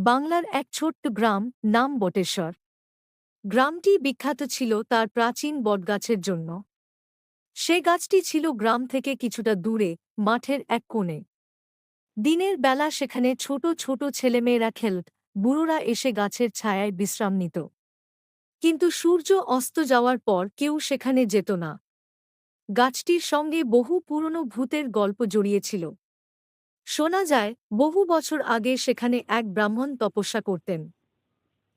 বাংলার এক ছোট্ট গ্রাম, নাম বটেশ্বর। গ্রামটি বিখ্যাত ছিল তার প্রাচীন বটগাছের জন্য। সে গাছটি ছিল গ্রাম থেকে কিছুটা দূরে, মাঠের এক কোণে। দিনের বেলা সেখানে ছোট ছোট ছেলেমেয়েরা খেলত, বুড়োরা এসে গাছের ছায়ায় বিশ্রাম নিত। কিন্তু সূর্য অস্ত যাওয়ার পর কেউ সেখানে যেত না। গাছটির সঙ্গে বহু পুরনো ভূতের গল্প জড়িয়েছিল শোনা যায়, বহু বছর আগে সেখানে এক ব্রাহ্মণ তপস্যা করতেন।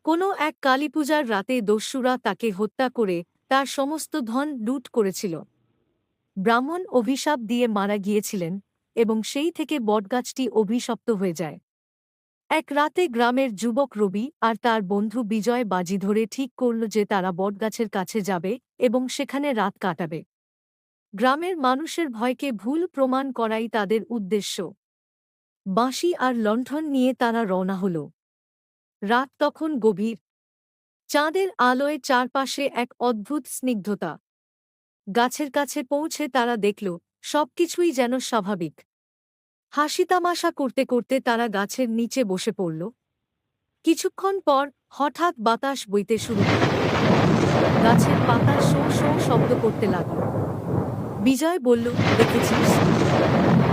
কোনো এক কালীপূজার রাতে দস্যুরা তাকে হত্যা করে তার সমস্ত ধন লুট করেছিল। ব্রাহ্মণ অভিশাপ দিয়ে মারা গিয়েছিলেন এবং সেই থেকে বটগাছটি অভিশপ্ত হয়ে যায়। এক রাতে গ্রামের যুবক রবি আর তার বন্ধু বিজয় বাজি ধরে ঠিক করল যে তারা বটগাছের কাছে যাবে এবং সেখানে রাত কাটাবে। গ্রামের মানুষের ভয়কে ভুল প্রমাণ করাই তাদের উদ্দেশ্য। বাঁশি আর লণ্ঠন নিয়ে তারা রওনা হল। রাত তখন গভীর। চাঁদের আলোয় চারপাশে এক অদ্ভুত স্নিগ্ধতা। গাছের কাছে পৌঁছে তারা দেখল, সবকিছুই যেন স্বাভাবিক। হাসিতামাশা করতে করতে তারা গাছের নিচে বসে পড়ল। কিছুক্ষণ পর হঠাৎ বাতাস বইতে শুরু গাছের পাতা শো শো শব্দ করতে লাগল। বিজয় বলল, দেখেছিস?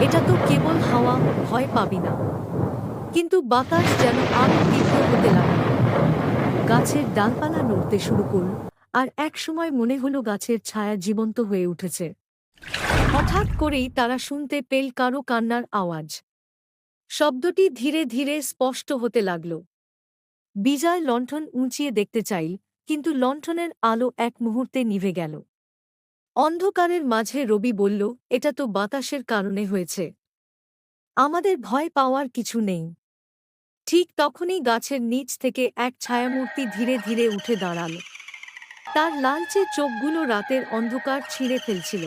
এটা তো কেবল হাওয়া, ভয় পাবি না। কিন্তু বাতাস যেন আরও তীব্র হতে লাগল। গাছের ডালপালা নড়তে শুরু করল, আর এক সময় মনে হলো গাছের ছায়া জীবন্ত হয়ে উঠেছে। হঠাৎ করেই তারা শুনতে পেল কারও কান্নার আওয়াজ। শব্দটি ধীরে ধীরে স্পষ্ট হতে লাগল। বিজয় লণ্ঠন উঁচিয়ে দেখতে চাইল, কিন্তু লণ্ঠনের আলো এক মুহূর্তে নিভে গেল। অন্ধকারের মাঝে রবি বলল, এটা তো বাতাসের কারণে হয়েছে। আমাদের ভয় পাওয়ার কিছু নেই। ঠিক তখনই গাছের নিচ থেকে এক ছায়ামূর্তি ধীরে ধীরে উঠে দাঁড়াল। তার লালচে চোখগুলো রাতের অন্ধকার ছিঁড়ে ফেলছিল।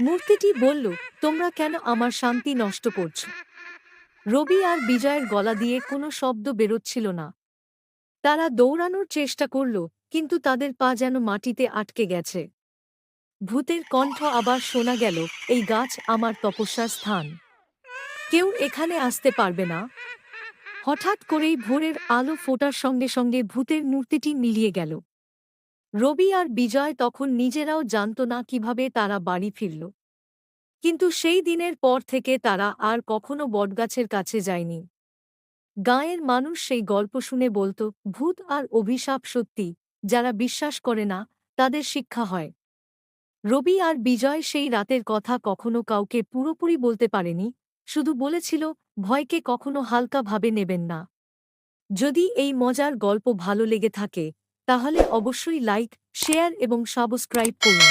মূর্তিটি বলল, তোমরা কেন আমার শান্তি নষ্ট করছ? রবি আর বিজয়ের গলা দিয়ে কোনো শব্দ বেরোচ্ছিল না। তারা দৌড়ানোর চেষ্টা করল, কিন্তু তাদের পা যেন মাটিতে আটকে গেছে। ভূতের কণ্ঠ আবার শোনা গেল, এই গাছ আমার তপস্যার স্থান। কেউ এখানে আসতে পারবে না। হঠাৎ করেই ভোরের আলো ফোটার সঙ্গে সঙ্গে ভূতের মূর্তিটি মিলিয়ে গেল। রবি আর বিজয় তখন নিজেরাও জানত না কীভাবে তারা বাড়ি ফিরল। কিন্তু সেই দিনের পর থেকে তারা আর কখনো বটগাছের কাছে যায়নি। গাঁয়ের মানুষ সেই গল্প শুনে বলত, ভূত আর অভিশাপ সত্যি। যারা বিশ্বাস করে না, তাদের শিক্ষা হয়। রবি আর বিজয় সেই রাতের কথা কখনো কাউকে পুরোপুরি বলতে পারেনি, শুধু বলেছিল, ভয়কে কখনো হালকাভাবে নেবেন না। যদি এই মজার গল্প ভালো লেগে থাকে, তাহলে অবশ্যই লাইক, শেয়ার এবং সাবস্ক্রাইব করুন।